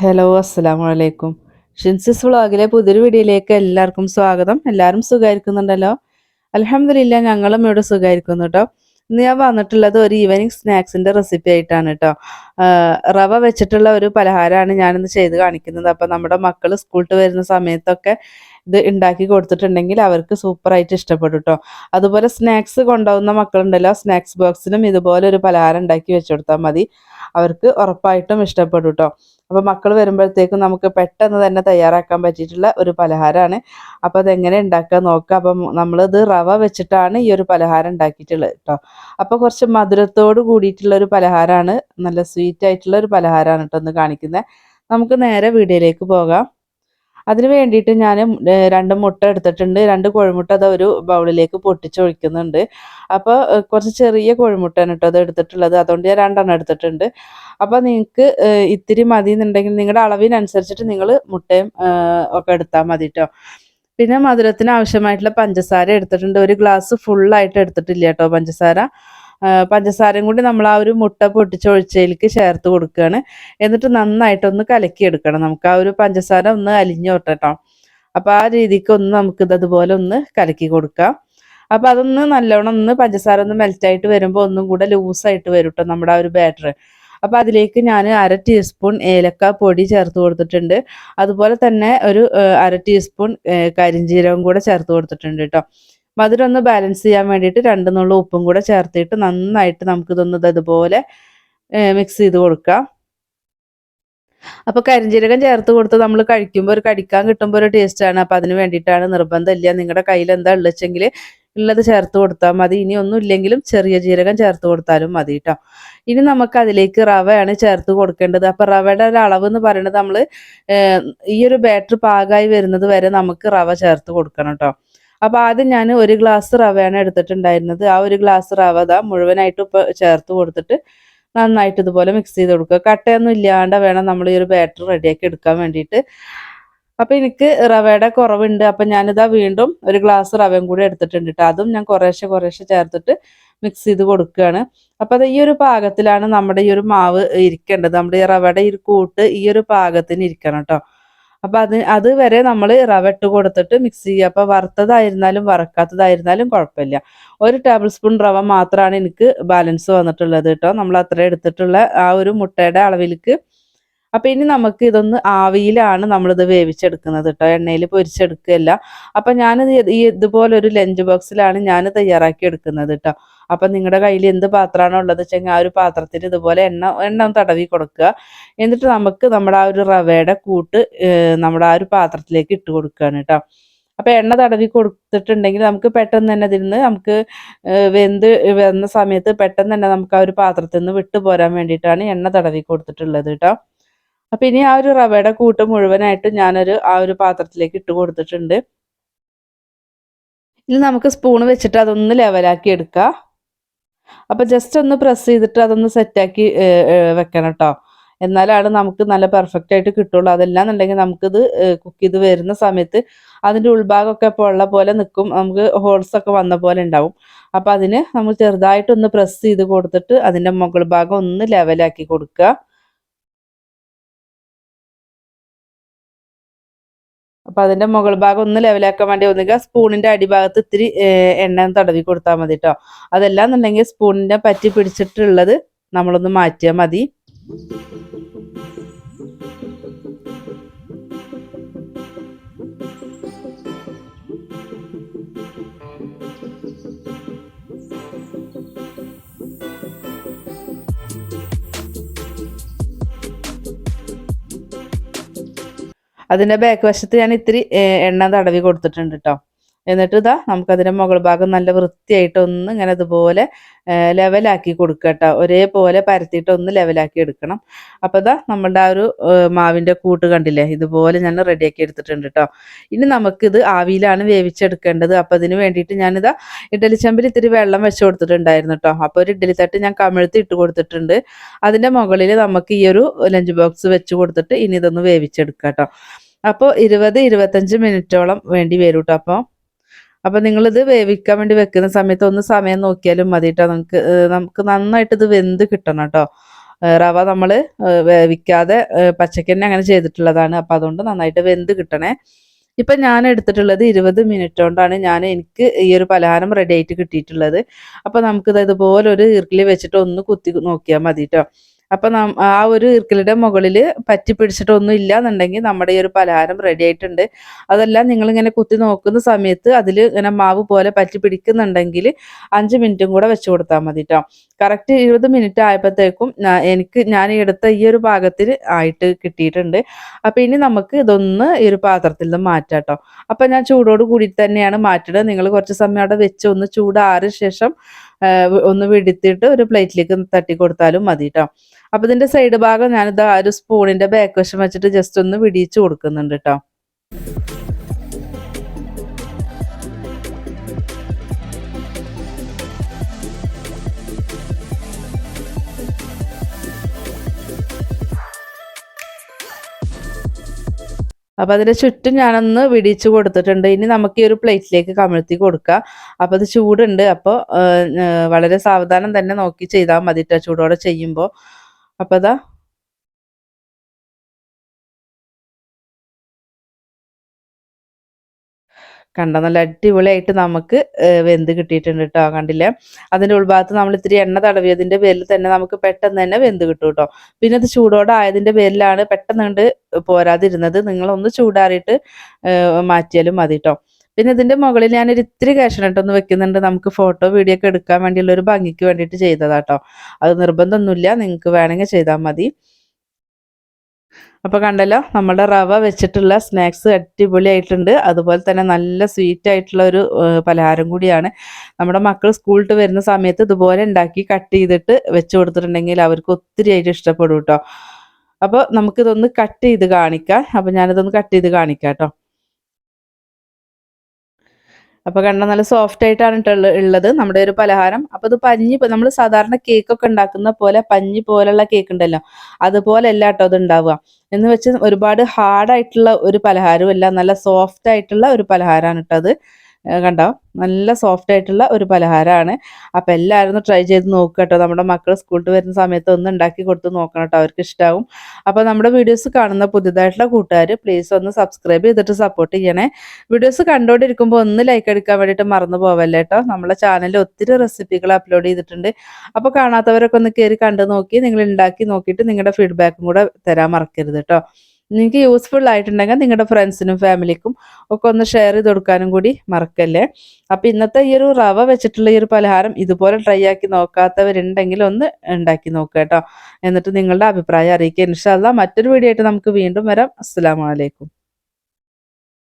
Hello അസ്സലാമു അലൈക്കും ഷിൻസിസ് വ്ളോഗിലെ പുതിയൊരു വീഡിയോയിലേക്ക് എല്ലാവർക്കും സ്വാഗതം. എല്ലാവരും സുഖമായിരിക്കുന്നുണ്ടല്ലോ? അലഹമില്ല ഞങ്ങളും ഇവിടെ സുഖമായിരിക്കുന്നു കേട്ടോ. ഇന്ന് ഞാൻ വന്നിട്ടുള്ളത് ഒരു ഈവനിങ് സ്നാക്സിന്റെ റെസിപ്പി ആയിട്ടാണ് കേട്ടോ. റവ വെച്ചിട്ടുള്ള ഒരു പലഹാരമാണ് ഞാനിന്ന് ചെയ്ത് കാണിക്കുന്നത്. അപ്പം നമ്മുടെ മക്കൾ സ്കൂളിട്ട് വരുന്ന സമയത്തൊക്കെ ഇത് ഉണ്ടാക്കി കൊടുത്തിട്ടുണ്ടെങ്കിൽ അവർക്ക് സൂപ്പറായിട്ട് ഇഷ്ടപ്പെടും കേട്ടോ. അതുപോലെ സ്നാക്സ് കൊണ്ടുപോകുന്ന മക്കളുണ്ടല്ലോ സ്നാക്സ് ബോക്സിനും ഇതുപോലെ ഒരു പലഹാരം ഉണ്ടാക്കി വെച്ചു കൊടുത്താൽ മതി. അവർക്ക് ഉറപ്പായിട്ടും ഇഷ്ടപ്പെടും കേട്ടോ. അപ്പോൾ മക്കൾ വരുമ്പോഴത്തേക്കും നമുക്ക് പെട്ടെന്ന് തന്നെ തയ്യാറാക്കാൻ പറ്റിയിട്ടുള്ള ഒരു പലഹാരമാണ്. അപ്പോൾ അതെങ്ങനെ ഉണ്ടാക്കാൻ നോക്കാം. അപ്പം നമ്മളിത് റവ വെച്ചിട്ടാണ് ഈ ഒരു പലഹാരം ഉണ്ടാക്കിയിട്ടുള്ളത് കേട്ടോ. അപ്പോൾ കുറച്ച് മധുരത്തോട് കൂടിയിട്ടുള്ള ഒരു പലഹാരമാണ്. നല്ല സ്വീറ്റ് ആയിട്ടുള്ള ഒരു പലഹാരമാണ് കേട്ടോ ഒന്ന് കാണിക്കുന്നത്. നമുക്ക് നേരെ വീഡിയോയിലേക്ക് പോകാം. അതിന് വേണ്ടിയിട്ട് ഞാൻ രണ്ട് മുട്ട എടുത്തിട്ടുണ്ട്. രണ്ട് കോഴിമുട്ട അത് ഒരു ബൗളിലേക്ക് പൊട്ടിച്ചൊഴിക്കുന്നുണ്ട് അപ്പോൾ കുറച്ച് ചെറിയ കോഴിമുട്ടയാണ് കേട്ടോ അത് എടുത്തിട്ടുള്ളത്. അതുകൊണ്ട് ഞാൻ രണ്ടെണ്ണം എടുത്തിട്ടുണ്ട്. അപ്പോൾ നിങ്ങൾക്ക് ഇത്തിരി മതി എന്നുണ്ടെങ്കിൽ നിങ്ങളുടെ അളവിനനുസരിച്ചിട്ട് നിങ്ങൾ മുട്ടയും ഒക്കെ എടുത്താൽ മതി കേട്ടോ. പിന്നെ മധുരത്തിന് ആവശ്യമായിട്ടുള്ള പഞ്ചസാര എടുത്തിട്ടുണ്ട്. ഒരു ഗ്ലാസ് ഫുള്ളായിട്ട് എടുത്തിട്ടില്ല കേട്ടോ പഞ്ചസാര. പഞ്ചസാരയും കൂടി നമ്മൾ ആ ഒരു മുട്ട പൊട്ടിച്ചൊഴിച്ചതിലേക്ക് ചേർത്ത് കൊടുക്കുകയാണ്. എന്നിട്ട് നന്നായിട്ടൊന്ന് കലക്കിയെടുക്കണം. നമുക്ക് ആ ഒരു പഞ്ചസാര ഒന്ന് അലിഞ്ഞു തൊട്ടോ അപ്പോൾ ആ രീതിക്ക് ഒന്ന് നമുക്കിത് അതുപോലെ ഒന്ന് കലക്കി കൊടുക്കാം. അപ്പോൾ അതൊന്ന് നല്ലോണം ഒന്ന് പഞ്ചസാര ഒന്ന് മെൽറ്റായിട്ട് വരുമ്പോൾ ഒന്നും കൂടെ ലൂസായിട്ട് വരും കേട്ടോ നമ്മുടെ ആ ഒരു ബാറ്റർ അപ്പോൾ അതിലേക്ക് ഞാൻ അര ടീസ്പൂൺ ഏലക്ക പൊടി ചേർത്ത് കൊടുത്തിട്ടുണ്ട്. അതുപോലെ തന്നെ ഒരു അര ടീസ്പൂൺ കരിഞ്ജീരകം കൂടെ ചേർത്ത് കൊടുത്തിട്ടുണ്ട് കേട്ടോ മധുരം ഒന്ന് ബാലൻസ് ചെയ്യാൻ വേണ്ടിയിട്ട് രണ്ട് നുള്ള ഉപ്പും കൂടെ ചേർത്തിട്ട് നന്നായിട്ട് നമുക്കിതൊന്ന് ഇതുപോലെ മിക്സ് ചെയ്ത് കൊടുക്കാം. അപ്പൊ കരിഞ്ജീരകം ചേർത്ത് കൊടുത്ത് നമ്മൾ കഴിക്കുമ്പോൾ ഒരു കടിക്കാൻ കിട്ടുമ്പോൾ ഒരു ടേസ്റ്റാണ് അപ്പൊ അതിന് വേണ്ടിയിട്ടാണ് നിർബന്ധമില്ല. നിങ്ങളുടെ കയ്യിൽ എന്താ ഉള്ളെച്ചെങ്കിൽ ഉള്ളത് ചേർത്ത് കൊടുത്താൽ മതി. ഇനി ഒന്നും ഇല്ലെങ്കിലും ചെറിയ ജീരകം ചേർത്ത് കൊടുത്താലും മതി കേട്ടോ ഇനി നമുക്ക് അതിലേക്ക് റവയാണ് ചേർത്ത് കൊടുക്കേണ്ടത്. അപ്പൊ റവയുടെ ഒരു അളവ് എന്ന് പറയുന്നത് നമ്മൾ ഈ ഒരു ബാറ്റർ പാകായി വരുന്നത് വരെ നമുക്ക് റവ ചേർത്ത് കൊടുക്കണം കേട്ടോ അപ്പോൾ ആദ്യം ഞാൻ ഒരു ഗ്ലാസ് റവയാണ് എടുത്തിട്ടുണ്ടായിരുന്നത്. ആ ഒരു ഗ്ലാസ് റവ അതാ മുഴുവനായിട്ട് ഇപ്പോൾ ചേർത്ത് കൊടുത്തിട്ട് നന്നായിട്ട് ഇതുപോലെ മിക്സ് ചെയ്ത് കൊടുക്കുക. കട്ടയൊന്നും ഇല്ലാണ്ട് വേണം നമ്മൾ ഈ ഒരു ബാറ്റർ റെഡിയാക്കി എടുക്കാൻ വേണ്ടിയിട്ട്. അപ്പോൾ എനിക്ക് റവയുടെ കുറവുണ്ട്. അപ്പം ഞാനിതാ വീണ്ടും ഒരു ഗ്ലാസ് റവയും കൂടി എടുത്തിട്ടുണ്ട് കേട്ടോ അതും ഞാൻ കുറേശ്ശെ കുറേശ്ശെ ചേർത്തിട്ട് മിക്സ് ചെയ്ത് കൊടുക്കുകയാണ്. അപ്പോൾ അത് ഈ ഒരു പാകത്തിലാണ് നമ്മുടെ ഈ ഒരു മാവ് ഇരിക്കേണ്ടത്. നമ്മുടെ ഈ റവയുടെ ഈ കൂട്ട് ഈ ഒരു പാകത്തിന് ഇരിക്കണം കേട്ടോ അപ്പോൾ അത് അതുവരെ നമ്മൾ റവ ഇട്ട് കൊടുത്തിട്ട് മിക്സ് ചെയ്യുക. അപ്പോൾ വറുത്തതായിരുന്നാലും വറക്കാത്തതായിരുന്നാലും കുഴപ്പമില്ല. ഒരു ടേബിൾ സ്പൂൺ റവ മാത്രമാണ് എനിക്ക് ബാലൻസ് വന്നിട്ടുള്ളത് കേട്ടോ നമ്മൾ അത്ര എടുത്തിട്ടുള്ള ആ ഒരു മുട്ടയുടെ അളവിലേക്ക് അപ്പോൾ ഇനി നമുക്ക് ഇതൊന്ന് ആവിയിലാണ് നമ്മളിത് വേവിച്ചെടുക്കുന്നത് കേട്ടോ എണ്ണയിൽ പൊരിച്ചെടുക്കുകയല്ല. അപ്പം ഞാൻ ഈ ഇതുപോലൊരു ലഞ്ച് ബോക്സിലാണ് ഞാൻ തയ്യാറാക്കി എടുക്കുന്നത് കേട്ടോ അപ്പം നിങ്ങളുടെ കയ്യിൽ എന്ത് പാത്രമാണോ ഉള്ളത് വെച്ചെങ്കിൽ ആ ഒരു പാത്രത്തിൽ ഇതുപോലെ എണ്ണ എണ്ണ തടവി കൊടുക്കുക. എന്നിട്ട് നമുക്ക് നമ്മുടെ ആ ഒരു റവയുടെ കൂട്ട് നമ്മുടെ ആ ഒരു പാത്രത്തിലേക്ക് ഇട്ട് കൊടുക്കുകയാണ് കേട്ടോ. അപ്പം എണ്ണ തടവി കൊടുത്തിട്ടുണ്ടെങ്കിൽ നമുക്ക് പെട്ടെന്ന് തന്നെ അതിൽ നിന്ന് നമുക്ക് വെന്ത് വന്ന സമയത്ത് പെട്ടെന്ന് തന്നെ നമുക്ക് ആ ഒരു പാത്രത്തിൽ നിന്ന് വിട്ടു പോരാൻ വേണ്ടിയിട്ടാണ് എണ്ണ തടവി കൊടുത്തിട്ടുള്ളത് കേട്ടോ. അപ്പം ഇനി ആ ഒരു റവയുടെ കൂട്ട് മുഴുവനായിട്ട് ഞാനൊരു ആ ഒരു പാത്രത്തിലേക്ക് ഇട്ട് കൊടുത്തിട്ടുണ്ട്. ഇനി നമുക്ക് സ്പൂൺ വെച്ചിട്ട് അതൊന്ന് ലെവലാക്കി എടുക്കാം. അപ്പോൾ ജസ്റ്റ് ഒന്ന് പ്രസ് ചെയ്തിട്ട് അതൊന്ന് സെറ്റാക്കി വെക്കണം കേട്ടോ എന്നാലാണ് നമുക്ക് നല്ല പെർഫെക്റ്റ് ആയിട്ട് കിട്ടുള്ളൂ. അതല്ലാന്നുണ്ടെങ്കിൽ നമുക്കിത് കുക്ക് ചെയ്ത് വരുന്ന സമയത്ത് അതിന്റെ ഉൾഭാഗമൊക്കെ ഇപ്പോൾ ഉള്ള പോലെ നിൽക്കും നമുക്ക് ഹോൾസ് ഒക്കെ വന്ന പോലെ ഉണ്ടാവും. അപ്പോൾ അതിന് നമ്മൾ ചെറുതായിട്ടൊന്ന് പ്രസ് ചെയ്ത് കൊടുത്തിട്ട് അതിന്റെ മുകൾ ഭാഗം ഒന്ന് ലെവലാക്കി കൊടുക്കുക. അപ്പൊ അതിന്റെ മുകൾ ഭാഗം ഒന്ന് ലെവലാക്കാൻ വേണ്ടി ഒന്നുകിൽ സ്പൂണിന്റെ അടിഭാഗത്ത് ഇത്തിരി എണ്ണ തടവി കൊടുത്താൽ മതി കേട്ടോ അതെല്ലാം എന്നുണ്ടെങ്കിൽ സ്പൂണിന്റെ പറ്റി പിടിച്ചിട്ടുള്ളത് നമ്മളൊന്ന് മാറ്റിയാൽ മതി. അതിന്റെ ബാക്ക് വശത്ത് ഞാൻ ഇത്തിരി എണ്ണ തടവി കൊടുത്തിട്ടുണ്ട് കേട്ടോ എന്നിട്ട് ഇതാ നമുക്കതിന്റെ മുകൾ ഭാഗം നല്ല വൃത്തിയായിട്ട് ഒന്ന് ഇങ്ങനെ ഇതുപോലെ ലെവലാക്കി കൊടുക്കുക കേട്ടോ ഒരേപോലെ പരത്തിയിട്ട് ഒന്ന് ലെവലാക്കി എടുക്കണം. അപ്പോൾ ഇതാ നമ്മളുടെ ആ ഒരു മാവിന്റെ കൂട്ട് കണ്ടില്ലേ? ഇതുപോലെ ഞാൻ റെഡിയാക്കി എടുത്തിട്ടുണ്ട് കേട്ടോ ഇനി നമുക്കിത് ആവിയിലാണ് വേവിച്ചെടുക്കേണ്ടത്. അപ്പോൾ അതിന് വേണ്ടിയിട്ട് ഞാനിതാ ഇഡലി ചമ്പിൽ ഇത്തിരി വെള്ളം വെച്ച് കൊടുത്തിട്ടുണ്ടായിരുന്നു കേട്ടോ അപ്പോൾ ഒരു ഇഡലി തട്ട് ഞാൻ കമിഴ്ത്തി ഇട്ട് കൊടുത്തിട്ടുണ്ട്. അതിന്റെ മുകളിൽ നമുക്ക് ഈ ഒരു ലഞ്ച് ബോക്സ് വെച്ച് കൊടുത്തിട്ട് ഇനി ഇതൊന്ന് വേവിച്ചെടുക്കാം കേട്ടോ അപ്പോൾ ഇരുപത് ഇരുപത്തഞ്ച് മിനിറ്റോളം വേണ്ടി വരും കേട്ടോ അപ്പോൾ അപ്പം ഇത് വേവിക്കാൻ വേണ്ടി വെക്കുന്ന സമയത്ത് ഒന്ന് സമയം നോക്കിയാലും മതി കേട്ടോ നമുക്ക് നമുക്ക് നന്നായിട്ട് ഇത് വെന്ത് കിട്ടണം കേട്ടോ. റവ നമ്മൾ വേവിക്കാതെ പച്ചക്ക് തന്നെ അങ്ങനെ ചെയ്തിട്ടുള്ളതാണ്. അപ്പോൾ അതുകൊണ്ട് നന്നായിട്ട് വെന്ത് കിട്ടണേ. ഇപ്പം ഞാൻ എടുത്തിട്ടുള്ളത് ഇരുപത് മിനിറ്റ് കൊണ്ടാണ് ഞാൻ എനിക്ക് ഈ ഒരു പലഹാരം റെഡി ആയിട്ട് കിട്ടിയിട്ടുള്ളത്. അപ്പോൾ നമുക്കിത് ഇതുപോലെ ഒരു ഇർക്കിലി വെച്ചിട്ട് ഒന്ന് കുത്തി നോക്കിയാൽ മതി കേട്ടോ അപ്പം ആ ഒരു ഇർക്കിലിയുടെ മുകളിൽ പറ്റി പിടിച്ചിട്ടൊന്നും ഇല്ല എന്നുണ്ടെങ്കിൽ നമ്മുടെ ഈ ഒരു പലഹാരം റെഡി ആയിട്ടുണ്ട്. അതെല്ലാം നിങ്ങളിങ്ങനെ കുത്തി നോക്കുന്ന സമയത്ത് അതിൽ ഇങ്ങനെ മാവ് പോലെ പറ്റി പിടിക്കുന്നുണ്ടെങ്കിൽ അഞ്ച് മിനിറ്റും കൂടെ വെച്ച് കൊടുത്താൽ മതി കേട്ടോ കറക്റ്റ് ഇരുപത് മിനിറ്റ് ആയപ്പോഴത്തേക്കും എനിക്ക് ഞാൻ എടുത്ത ഈ ഒരു ഭാഗത്തിൽ ആയിട്ട് കിട്ടിയിട്ടുണ്ട്. അപ്പം ഇനി നമുക്ക് ഇതൊന്ന് ഈ ഒരു പാത്രത്തിൽ നിന്ന് മാറ്റാം കേട്ടോ ഞാൻ ചൂടോട് കൂടി തന്നെയാണ് മാറ്റുന്നത് നിങ്ങൾ കുറച്ച് സമയം അവിടെ വെച്ച് ഒന്ന് ചൂടാറിയ ശേഷം ഒന്ന് വെടുത്തിട്ട് ഒരു പ്ലേറ്റിലേക്ക് തട്ടി കൊടുത്താലും മതി കേട്ടോ അപ്പൊ ഇതിന്റെ സൈഡ് ഭാഗം ഞാനിത് ആ ഒരു സ്പൂണിന്റെ ബാക്ക് വശം വെച്ചിട്ട് ജസ്റ്റ് ഒന്ന് വിടിയിച്ച് കൊടുക്കുന്നുണ്ട് കേട്ടോ അപ്പോൾ അതിന്റെ ചുറ്റും ഞാനൊന്ന് വിടിച്ച് കൊടുത്തിട്ടുണ്ട്. ഇനി നമുക്ക് ഈ ഒരു പ്ലേറ്റിലേക്ക് കമിഴ്ത്തി കൊടുക്കാം. അപ്പോൾ അത് ചൂടുണ്ട്. അപ്പോൾ വളരെ സാവധാനം തന്നെ നോക്കി ചെയ്താൽ മതി ചൂടോടെ ചെയ്യുമ്പോൾ. അപ്പോൾ അതാ കണ്ട? നല്ല അടിപൊളിയായിട്ട് നമുക്ക് വെന്ത് കിട്ടിയിട്ടുണ്ട് കേട്ടോ കണ്ടില്ലേ? അതിന്റെ ഉൾഭാഗത്ത് നമ്മൾ ഇത്തിരി എണ്ണ തടവിയതിന്റെ പേരിൽ തന്നെ നമുക്ക് പെട്ടെന്ന് തന്നെ വെന്ത് കിട്ടും കേട്ടോ പിന്നെ അത് ചൂടോടെ ആയതിന്റെ പേരിലാണ് പെട്ടെന്ന് കണ്ട് പോരാതിരുന്നത്. നിങ്ങളൊന്ന് ചൂടാറിയിട്ട് മാറ്റിയാലും മതി കേട്ടോ പിന്നെ ഇതിന്റെ മുകളിൽ ഞാനൊരു ഇത്തിരി കാഷ്നട്ടൊന്ന് വെക്കുന്നുണ്ട്. നമുക്ക് ഫോട്ടോ വീഡിയോ ഒക്കെ എടുക്കാൻ വേണ്ടിയുള്ള ഒരു ഭംഗിക്ക് വേണ്ടിയിട്ട് ചെയ്തതാട്ടോ അത് നിർബന്ധമൊന്നുമില്ല. നിങ്ങൾക്ക് വേണമെങ്കിൽ ചെയ്താൽ മതി. അപ്പോൾ കണ്ടല്ലോ നമ്മുടെ റവ വെച്ചിട്ടുള്ള സ്നാക്സ് അടിപൊളിയായിട്ടുണ്ട്. അതുപോലെ തന്നെ നല്ല സ്വീറ്റ് ആയിട്ടുള്ള ഒരു പലഹാരം കൂടിയാണ്. നമ്മുടെ മക്കൾ സ്കൂളിട്ട് വരുന്ന സമയത്ത് ഇതുപോലെ ഉണ്ടാക്കി കട്ട് ചെയ്തിട്ട് വെച്ച് കൊടുത്തിട്ടുണ്ടെങ്കിൽ അവർക്ക് ഒത്തിരി ആയിട്ട് ഇഷ്ടപ്പെടും കേട്ടോ അപ്പോൾ നമുക്കിതൊന്ന് കട്ട് ചെയ്ത് കാണിക്കാം. അപ്പോൾ ഞാനിതൊന്ന് കട്ട് ചെയ്ത് കാണിക്കാം കേട്ടോ അപ്പോൾ കണ്ട നല്ല സോഫ്റ്റ് ആയിട്ടാണ് ഉള്ളത്. നമ്മുടെ ഒരു പലഹാരം. അപ്പോൾ ഇത് പഞ്ഞി നമ്മൾ സാധാരണ കേക്ക് ഒക്കെ ഉണ്ടാക്കുന്ന പോലെ പഞ്ഞി പോലുള്ള കേക്ക് ഉണ്ടല്ലോ. അതുപോലെ അല്ല കേട്ടോ അത് ഉണ്ടാവുക. എന്ന് വെച്ച് ഒരുപാട് ഹാർഡായിട്ടുള്ള ഒരു പലഹാരമല്ല നല്ല സോഫ്റ്റ് ആയിട്ടുള്ള ഒരു പലഹാരമാണ് കേട്ടോ അത്. കണ്ടോ? നല്ല സോഫ്റ്റ് ആയിട്ടുള്ള ഒരു പലഹാരമാണ്. അപ്പം എല്ലാവരും ഒന്ന് ട്രൈ ചെയ്ത് നോക്കുക കേട്ടോ. നമ്മുടെ മക്കൾ സ്കൂളിൽ വരുന്ന സമയത്ത് ഒന്ന് ഉണ്ടാക്കി കൊടുത്ത് നോക്കണം കേട്ടോ. അവർക്ക് ഇഷ്ടമാവും അപ്പോൾ നമ്മുടെ വീഡിയോസ് കാണുന്ന പുതിയതായിട്ടുള്ള കൂട്ടുകാർ പ്ലീസ് ഒന്ന് സബ്സ്ക്രൈബ് ചെയ്തിട്ട് സപ്പോർട്ട് ചെയ്യണേ. വീഡിയോസ് കണ്ടുകൊണ്ടിരിക്കുമ്പോൾ ഒന്ന് ലൈക്ക് എടുക്കാൻ വേണ്ടിയിട്ട് മറന്നു പോവല്ലേ കേട്ടോ. നമ്മളെ ചാനലിൽ ഒത്തിരി റെസിപ്പികൾ അപ്ലോഡ് ചെയ്തിട്ടുണ്ട്. അപ്പോൾ കാണാത്തവരൊക്കെ ഒന്ന് കയറി കണ്ടു നോക്കി നിങ്ങൾ ഉണ്ടാക്കി നോക്കിയിട്ട് നിങ്ങളുടെ ഫീഡ്ബാക്കും കൂടെ തരാൻ മറക്കരുത് കേട്ടോ. നിങ്ങൾക്ക് യൂസ്ഫുൾ ആയിട്ടുണ്ടെങ്കിൽ നിങ്ങളുടെ ഫ്രണ്ട്സിനും ഫാമിലിക്കും ഒക്കെ ഒന്ന് ഷെയർ ചെയ്ത് കൊടുക്കാനും കൂടി മറക്കല്ലേ? അപ്പോൾ ഇന്നത്തെ ഈ ഒരു റവ വെച്ചിട്ടുള്ള ഈ ഒരു പലഹാരം ഇതുപോലെ ട്രൈ ആക്കി നോക്കാത്തവരുണ്ടെങ്കിൽ ഒന്ന് ഉണ്ടാക്കി നോക്കുക കേട്ടോ. എന്നിട്ട് നിങ്ങളുടെ അഭിപ്രായം അറിയിക്കുക. ഇൻഷാല്ല മറ്റൊരു വീഡിയോ ആയിട്ട് നമുക്ക് വീണ്ടും വരാം. അസ്സാം വലൈക്കും